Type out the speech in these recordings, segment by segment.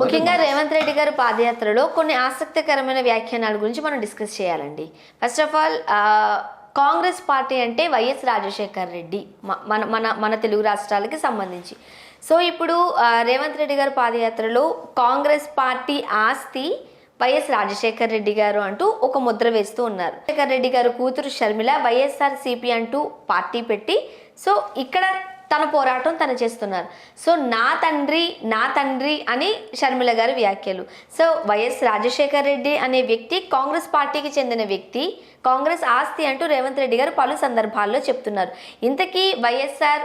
ముఖ్యంగా రేవంత్ రెడ్డి గారి పాదయాత్రలో కొన్ని ఆసక్తికరమైన వ్యాఖ్యానాల గురించి మనం డిస్కస్ చేయాలండి. First of all Congress party అంటే వైఎస్ రాజశేఖర్ రెడ్డి మన మన మన తెలుగు రాష్ట్రాలకి సంబంధించి. సో ఇప్పుడు రేవంత్ రెడ్డి గారి పాదయాత్రలో కాంగ్రెస్ పార్టీ ఆస్తి వైఎస్ రాజశేఖర్ రెడ్డి గారు అంటూ ఒక ముద్ర వేస్తూ ఉన్నారు. రాజశేఖర్ రెడ్డి గారు కూతురు షర్మిల వైఎస్ఆర్ సిపి అంటూ పార్టీ పెట్టి సో ఇక్కడ తన పోరాటం తను చేస్తున్నారు. సో నా తండ్రి నా తండ్రి అని షర్మిల గారి వ్యాఖ్యలు. సో వైఎస్ రాజశేఖర్ రెడ్డి అనే వ్యక్తి కాంగ్రెస్ పార్టీకి చెందిన వ్యక్తి కాంగ్రెస్ ఆస్తి అంటూ రేవంత్ రెడ్డి గారు పలు సందర్భాల్లో చెప్తున్నారు. ఇంతకీ వైఎస్ఆర్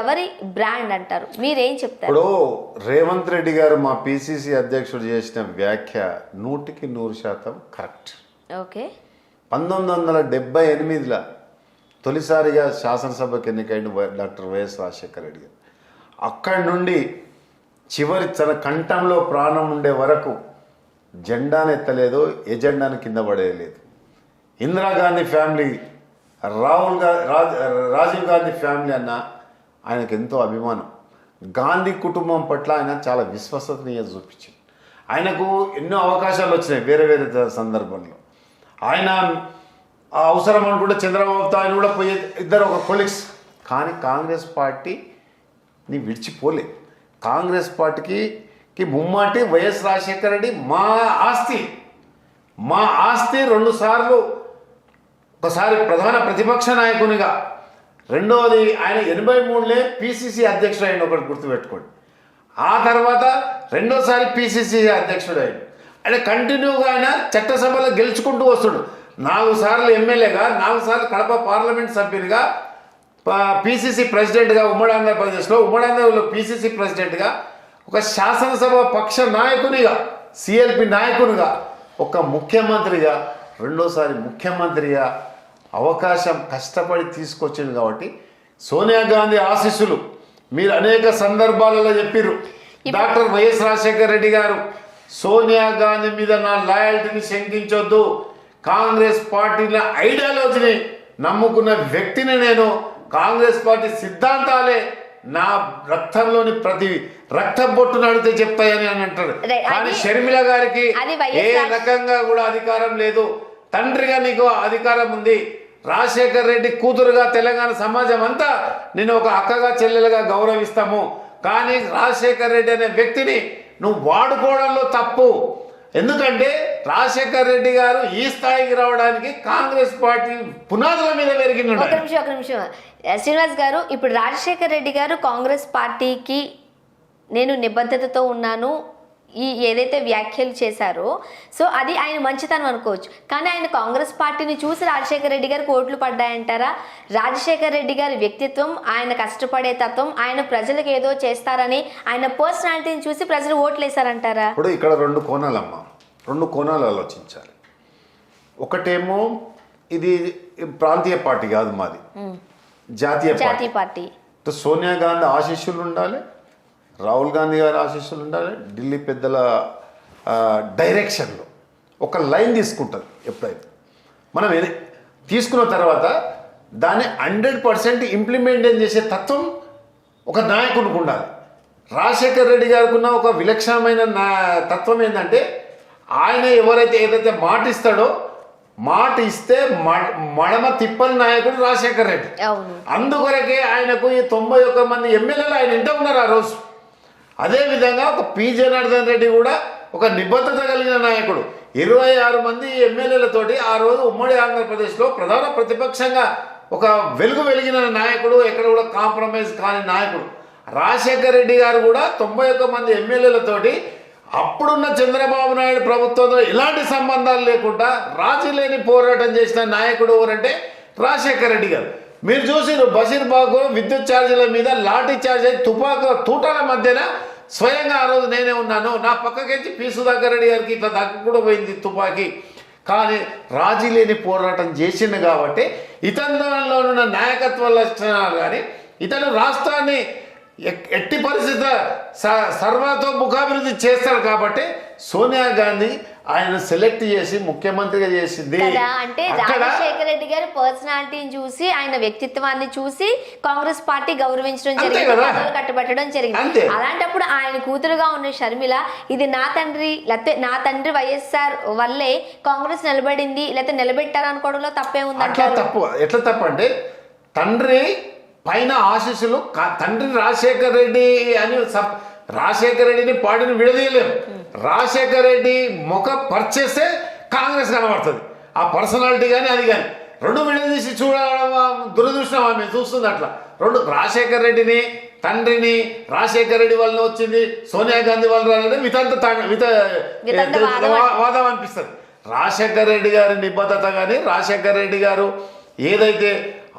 ఎవరి బ్రాండ్ అంటారు? మీరేం చెప్తారు? ఇప్పుడు రేవంత్ రెడ్డి గారు మా పిసిసి అధ్యక్షుడు చేసిన వ్యాఖ్య నూటికి నూరు శాతం కరెక్ట్. ఓకే. పంతొమ్మిది వందల డెబ్బై ఎనిమిదిలో తొలిసారిగా శాసనసభకు ఎన్నికైన వై- డాక్టర్ వైఎస్ రాజశేఖర రెడ్డి గారు. అక్కడి నుండి చివరి తన కంఠంలో ప్రాణం ఉండే వరకు జెండాను ఎత్తలేదు ఎజెండాను కింద పడేయలేదు. ఇందిరాగాంధీ ఫ్యామిలీ రాహుల్గా రాజీవ్ గాంధీ ఫ్యామిలీ అన్న ఆయనకు ఎంతో అభిమానం. గాంధీ కుటుంబం పట్ల ఆయన చాలా విశ్వసనీయ చూపించింది ఆయనకు ఎన్నో అవకాశాలు వచ్చినాయి వేరే వేరే సందర్భంలో. ఆయన అవసరం అనుకుంటే చంద్రబాబుతో ఆయన కూడా పోయే ఇద్దరు ఒక కొలిక్స్ కానీ కాంగ్రెస్ పార్టీని విడిచిపోలే కాంగ్రెస్ పార్టీకి కి ముమ్మాటి వైఎస్ రాజశేఖర రెడ్డి మా ఆస్తి. మా ఆస్తి రెండుసార్లు ఒకసారి ప్రధాన ప్రతిపక్ష నాయకునిగా. రెండవది ఆయన ఎనభై మూడులే పిసిసి అధ్యక్షుడు అయిన ఒకటి గుర్తుపెట్టుకోండి. ఆ తర్వాత రెండోసారి పిసిసి అధ్యక్షుడు అయ్యాడు. అంటే కంటిన్యూగా ఆయన చట్టసభలో గెలుచుకుంటూ వస్తుడు నాలుగు సార్లు ఎమ్మెల్యేగా నాలుగు సార్లు కడప పార్లమెంట్ సభ్యునిగా పిసిసి ప్రెసిడెంట్గా ఉమ్మడి ఆంధ్రప్రదేశ్లో ఉమ్మడి ఆంధ్రప్రదేశ్లో పిసిసి ప్రెసిడెంట్గా ఒక శాసనసభ పక్ష నాయకునిగా సిఎల్పి నాయకునిగా ఒక ముఖ్యమంత్రిగా రెండోసారి ముఖ్యమంత్రిగా అవకాశం కష్టపడి తీసుకొచ్చింది కాబట్టి సోనియా గాంధీ ఆశీస్సులు. మీరు అనేక సందర్భాలలో చెప్పిర్రు. డాక్టర్ వైఎస్ రాజశేఖర రెడ్డి గారు సోనియా గాంధీ మీద నా లాయల్టీని శంకించొద్దు. కాంగ్రెస్ పార్టీల ఐడియాలజీని నమ్ముకున్న వ్యక్తిని నేను కాంగ్రెస్ పార్టీ సిద్ధాంతాలే నా రక్తంలోని ప్రతి రక్త బొట్టును అడిగితే చెప్తాయని అని అంటాడు. కానీ షర్మిల గారికి ఏ రకంగా కూడా అధికారం లేదు. తండ్రిగా నీకు అధికారం ఉంది. రాజశేఖర్ రెడ్డి కూతురుగా తెలంగాణ సమాజం అంతా నేను ఒక అక్కగా చెల్లెలుగా గౌరవిస్తాము. కానీ రాజశేఖర్ రెడ్డి అనే వ్యక్తిని నువ్వు వాడుకోవడంలో తప్పు. ఎందుకంటే రాజశేఖర్ రెడ్డి గారు ఈ స్థాయికి రావడానికి కాంగ్రెస్ పార్టీ పునాదుల మీద ఒక నిమిషం ఒక నిమిషం. శ్రీనివాస్ గారు ఇప్పుడు రాజశేఖర్ రెడ్డి గారు కాంగ్రెస్ పార్టీకి నేను నిబద్ధతతో ఉన్నాను ఈ ఏదైతే వ్యాఖ్యలు చేశారో సో అది ఆయన మంచితనం అనుకోవచ్చు. కానీ ఆయన కాంగ్రెస్ పార్టీని చూసి రాజశేఖర రెడ్డి గారికి ఓట్లు పడ్డాయంటారా? రాజశేఖర రెడ్డి గారి వ్యక్తిత్వం ఆయన కష్టపడే తత్వం ఆయన ప్రజలకు ఏదో చేస్తారని ఆయన పర్సనాలిటీని చూసి ప్రజలు ఓట్లు వేశారంటారా ఇప్పుడు ఇక్కడ రెండు కోణాలమ్మా. రెండు కోణాలు ఆలోచించాలి. ఒకటేమో ఇది ప్రాంతీయ పార్టీ కాదు మాది. జాతీయ పార్టీ. జాతీయ పార్టీ సోనియా గాంధీ ఆశీస్సులు ఉండాలి రాహుల్ గాంధీ గారి ఆశీస్సులు ఉండాలి ఢిల్లీ పెద్దల డైరెక్షన్లో ఒక లైన్ తీసుకుంటుంది ఎప్పుడైతే. మనం ఏది తీసుకున్న తర్వాత దాన్ని హండ్రెడ్ పర్సెంట్ ఇంప్లిమెంట్ చేసే తత్వం ఒక నాయకునికి ఉండాలి. రాజశేఖర్ రెడ్డి గారికి ఉన్న ఒక విలక్షణమైన నా తత్వం ఏంటంటే ఆయన ఎవరైతే ఏదైతే మాట ఇస్తాడో మాట ఇస్తే మ- మడమ తిప్పని నాయకుడు రాజశేఖర్ రెడ్డి. అందుకొరకే ఆయనకు ఈ తొంభై ఒక్క మంది ఎమ్మెల్యేలు ఆయన ఇంట ఉన్నారు ఆ రోజు. అదేవిధంగా ఒక పి జనార్దన్ రెడ్డి కూడా ఒక నిబద్ధత కలిగిన నాయకుడు. ఇరవై ఆరు మంది ఎమ్మెల్యేలతోటి ఆ రోజు ఉమ్మడి ఆంధ్రప్రదేశ్లో ప్రధాన ప్రతిపక్షంగా ఒక వెలుగు వెలిగిన నాయకుడు ఎక్కడ కూడా కాంప్రమైజ్ కాని నాయకుడు. రాజశేఖర్ రెడ్డి గారు కూడా తొంభై ఒక్క మంది ఎమ్మెల్యేలతోటి అప్పుడున్న చంద్రబాబు నాయుడు ప్రభుత్వంతో ఎలాంటి సంబంధాలు లేకుండా రాజీ లేని పోరాటం చేసిన నాయకుడు ఎవరంటే రాజశేఖర్ రెడ్డి గారు. మీరు చూసిరు బషీర్బాగు విద్యుత్ ఛార్జీల మీద లాఠీ ఛార్జ్ అయి తుపాకుల తూటాల మధ్యన స్వయంగా ఆ రోజు నేనే ఉన్నాను. నా పక్కకించి పి. సుధాకర్ గారికి ఇట్లా దక్కు కూడా పోయింది తుపాకీ. కానీ రాజీ లేని పోరాటం చేసింది కాబట్టి ఇతనిలో ఉన్న నాయకత్వ లక్షణాలు కానీ ఇతను రాష్ట్రాన్ని ఎట్టి పరిస్థితి సర్వతో ముఖాభివృద్ధి చేస్తాడు కాబట్టి సోనియా గాంధీ ఆయన సెలెక్ట్ చేసి ముఖ్యమంత్రిగా చేసింది. అంటే రాజశేఖర రెడ్డి గారి పర్సనాలిటీని చూసి ఆయన వ్యక్తిత్వాన్ని చూసి కాంగ్రెస్ పార్టీ గౌరవించడం జరిగింది కట్టబెట్టడం. జరిగింది. అలాంటప్పుడు ఆయన కూతురుగా ఉన్న షర్మిల ఇది నా తండ్రి లేకపోతే నా తండ్రి వైఎస్ఆర్ వల్లే కాంగ్రెస్ నిలబడింది లేకపోతే నిలబెట్టారు అనుకోవడంలో తప్పే అట్లా ఉందంటారు తప్పు ఎట్లా తప్పు అంటే తండ్రి పైన ఆశీస్సులు తండ్రి రాజశేఖర రెడ్డి అని రాజశేఖర రెడ్డిని పార్టీని విడదీయలేం. రాజశేఖర రెడ్డి ముఖ పరిచేస్తే కాంగ్రెస్ కనబడుతుంది. ఆ పర్సనాలిటీ కానీ అది కానీ రెండు విడదీసి చూడడం దురదృష్టం ఆమె చూస్తుంది అట్లా. రెండు రాజశేఖర రెడ్డిని తండ్రిని రాజశేఖర రెడ్డి వలన వచ్చింది సోనియా గాంధీ వల్ల రాలేదు వితంత తా- విత వాదం అనిపిస్తుంది. రాజశేఖర రెడ్డి గారి నిబద్ధత కానీ రాజశేఖర రెడ్డి గారు ఏదైతే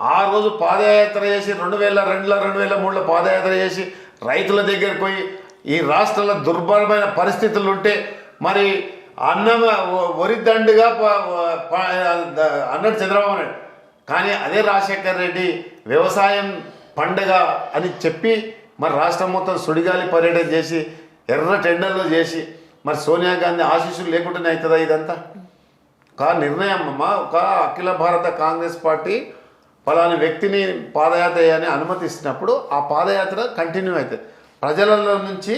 ఆ రోజు పాదయాత్ర చేసి రెండు వేల రెండులో రెండు వేల మూడులో పాదయాత్ర చేసి రైతుల దగ్గరికి పోయి ఈ రాష్ట్రంలో దుర్బలమైన పరిస్థితులు ఉంటే మరి అన్నం వరిదండుగా అన్నాడు చంద్రబాబు నాయుడు. కానీ అదే రాజశేఖర్ రెడ్డి వ్యవసాయం పండగ అని చెప్పి మరి రాష్ట్రం మొత్తం సుడిగాలి పర్యటన చేసి ఎర్ర టెండర్లు చేసి మరి సోనియా గాంధీ ఆశీస్సులు లేకుండానే అవుతుందా ఇదంతా? ఒక నిర్ణయం అమ్మ ఒక అఖిల భారత కాంగ్రెస్ పార్టీ ఫలాని వ్యక్తిని పాదయాత్ర అని అనుమతిస్తున్నప్పుడు ఆ పాదయాత్ర కంటిన్యూ అవుతుంది. ప్రజలలో నుంచి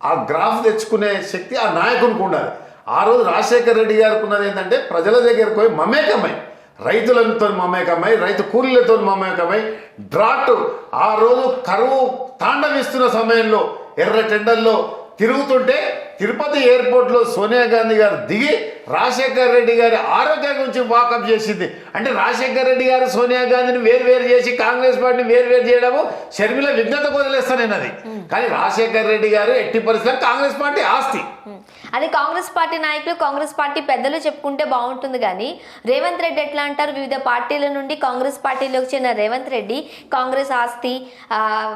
ఆ గ్రాఫ్ తెచ్చుకునే శక్తి ఆ నాయకునికి ఉండాలి. ఆ రోజు రాజశేఖర రెడ్డి గారికి ఉన్నది ఏంటంటే ప్రజల దగ్గరకు పోయి మమేకమై రైతులతో మమేకమై రైతు కూలీలతో మమేకమై డ్రాట్ ఆ రోజు కరువు తాండవిస్తున్న సమయంలో ఎర్ర టెండర్లో తిరుగుతుంటే తిరుపతి ఎయిర్పోర్ట్లో సోనియా గాంధీ గారు దిగి రాజశేఖర్ రెడ్డి గారి ఆరోగ్యం గురించి వాకప్ చేసింది. అంటే రాజశేఖర్ రెడ్డి గారు సోనియా గాంధీని వేరు వేరు చేసి కాంగ్రెస్ పార్టీని వేరు వేరు చేయడము షర్మిల విఘ్నతకు వదిలేస్తాను నేను అది. కానీ రాజశేఖర్ రెడ్డి గారు ఎట్టి పరిస్థితుల్లో కాంగ్రెస్ పార్టీ ఆస్తి. అది కాంగ్రెస్ పార్టీ నాయకులు కాంగ్రెస్ పార్టీ పెద్దలు చెప్పుకుంటే బాగుంటుంది కానీ రేవంత్ రెడ్డి ఎట్లా అంటారు? వివిధ పార్టీల నుండి కాంగ్రెస్ పార్టీలోకి చెందిన రేవంత్ రెడ్డి కాంగ్రెస్ ఆస్తి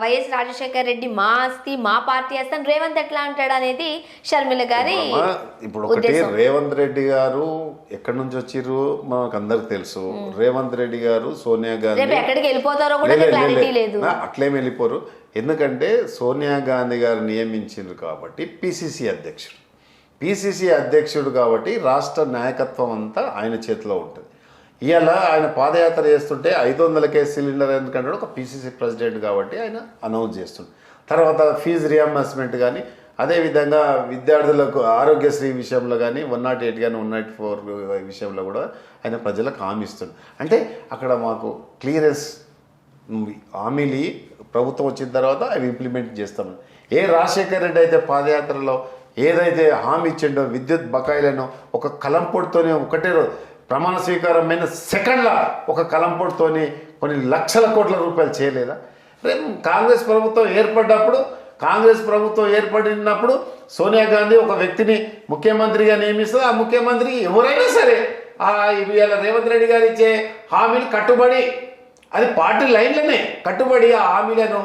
వైఎస్ రాజశేఖర్ రెడ్డి మా ఆస్తి మా పార్టీ ఆస్తి అని రేవంత్ ఎట్లా అంటాడు అనేది షర్మిల గారి ఇప్పుడు ఒకటి. రేవంత్ రెడ్డి గారు ఎక్కడి నుంచి వచ్చిర్రు? మనకు అందరికి తెలుసు రేవంత్ రెడ్డి గారు సోనియా గాంధీ. ఎక్కడికి వెళ్ళిపోతారో కూడా క్లారిటీ. లేదు అట్లేం వెళ్ళిపోరు. ఎందుకంటే సోనియా గాంధీ గారు నియమించిండ్రు కాబట్టి పిసిసి అధ్యక్షుడు. పిసిసి అధ్యక్షుడు కాబట్టి రాష్ట్ర నాయకత్వం అంతా ఆయన చేతిలో ఉంటుంది. ఇవాళ ఆయన పాదయాత్ర చేస్తుంటే ఐదు వందలకే సిలిండర్ ఎందుకంటే ఒక పిసిసి ప్రెసిడెంట్ కాబట్టి ఆయన అనౌన్స్ చేస్తుండు. తర్వాత ఫీజు రియంబర్స్మెంట్ కానీ అదేవిధంగా విద్యార్థులకు ఆరోగ్యశ్రీ విషయంలో కానీ వన్ నాట్ ఎయిట్ కానీ వన్ నాట్ ఫోర్ విషయంలో కూడా ఆయన ప్రజలకు హామీ ఇస్తుంది అంటే అక్కడ మాకు క్లియరెన్స్ హామీలు ప్రభుత్వం వచ్చిన తర్వాత అవి ఇంప్లిమెంట్ చేస్తాము. ఏ రాజశేఖర్ రెడ్డి అయితే పాదయాత్రలో ఏదైతే హామీ ఇచ్చిండో విద్యుత్ బకాయిలను ఒక కలంపొడితోనే ఒకటే రోజు ప్రమాణ స్వీకారమైన సెకండ్ల ఒక కలంపొడితోని కొన్ని లక్షల కోట్ల రూపాయలు చేయలేదా? రేపు కాంగ్రెస్ ప్రభుత్వం ఏర్పడ్డప్పుడు కాంగ్రెస్ ప్రభుత్వం ఏర్పడినప్పుడు సోనియా గాంధీ ఒక వ్యక్తిని ముఖ్యమంత్రిగా నియమిస్తుంది ఆ ముఖ్యమంత్రికి ఎవరైనా సరే ఆ ఇవాళ రేవంత్ రెడ్డి గారు ఇచ్చే హామీలు కట్టుబడి అది పార్టీ లైన్లనే కట్టుబడి ఆ హామీలను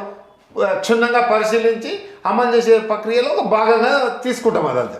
క్షుణ్ణంగా పరిశీలించి అమలు చేసే ప్రక్రియలో ఒక భాగంగా తీసుకుంటాం అదంతా.